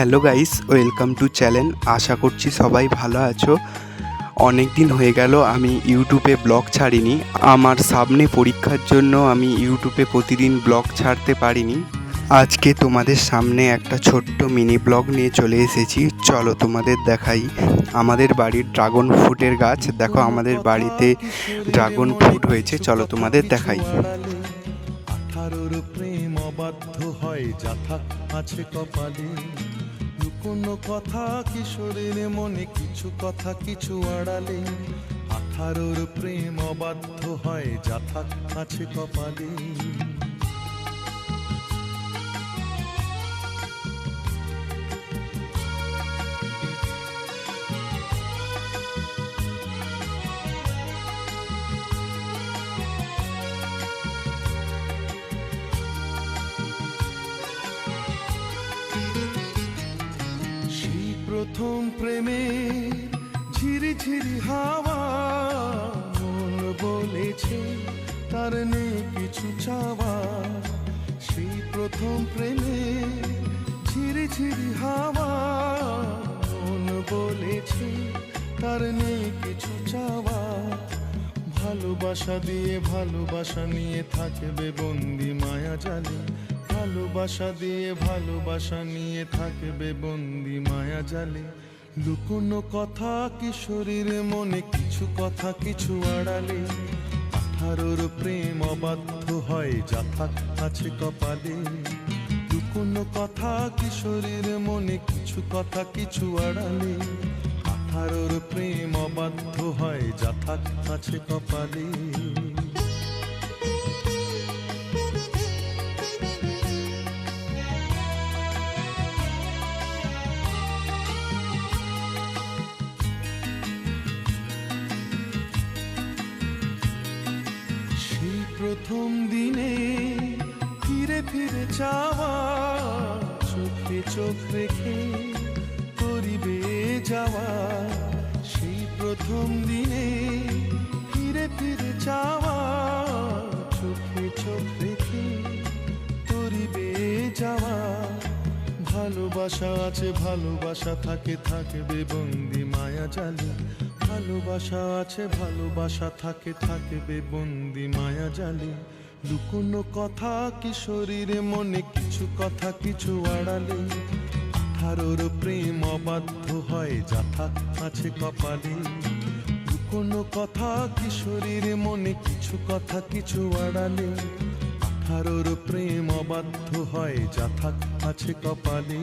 Hello guys, welcome to channel. আশা করছি সবাই ভালো আছো। অনেক দিন হয়ে গেল, আমি ইউটিউবে ব্লগ ছাড়িনি। আমার সামনে পরীক্ষার জন্য আমি ইউটিউবে প্রতিদিন ব্লগ ছাড়তে পারিনি। আজকে তোমাদের সামনে একটা ছোট্ট মিনি ব্লগ নিয়ে চলে এসেছি। চলো তোমাদের দেখাই। আমাদের বাড়ির ড্রাগন ফ্রুটের গাছ। দেখো, আমাদের বাড়িতে ড্রাগন ফ্রুট হয়েছে। চলো তোমাদের দেখাই। প্রেম অবাধ্য হয় আছে কপালে। লুকোনো কথা কিশোরের মনে কিছু কথা কিছু আড়ালে। আঠারোর প্রেম অবাধ্য হয় যা থাক আছে কপালে। প্রথম প্রেমে ঝিরি ঝিরি হাওয়া মন বলেছে, তার নেই কিছু চাওয়া। সেই প্রথম প্রেমে ঝিরি ঝিরি হাওয়া মন বলেছে, তার নেই কিছু চাওয়া। ভালোবাসা দিয়ে ভালোবাসা নিয়ে থাকবে বন্দি মায়া জালে। ভালোবাসা দিয়ে ভালোবাসা নিয়ে থাকবে বন্দি মায়া জালে। লুকোনো কথা কিশোরীর মনে, কিছু কথা কিছু আড়ালে। আঠারোর প্রেম অবাধ্য হয় যাথা আছে কপালে। লুকোনো কথা কিশোরীর মনে, কিছু কথা কিছু আড়ালে। আঠারোর প্রেম অবাধ্য হয় যাথা আছে কপালে। প্রথম দিনে ফিরে ফিরে চাওয়া চোখে চোখ রেখে করিবে যাওয়া। সেই প্রথম দিনে ফিরে ফিরে চাওয়া চোখে চোখ রেখে করিবে যাওয়া। ভালোবাসা আছে, ভালোবাসা থাকে, থাকবে বন্দি মায়া জালে। ভালোবাসা আছে, ভালোবাসা থাকে থাকবে বন্দি মায়া জালে। লুকোনো কথা কিশোরীর মনে কিছু কথা, কিছু আড়ালে। আঠারোর প্রেম অবাধ্য হয়, যাথা আছে কপালে। লুকোনো কথা কিশোরীর মনে কিছু কথা, কিছু আড়ালে। আঠারোর প্রেম অবাধ্য হয়, যাথা আছে কপালে।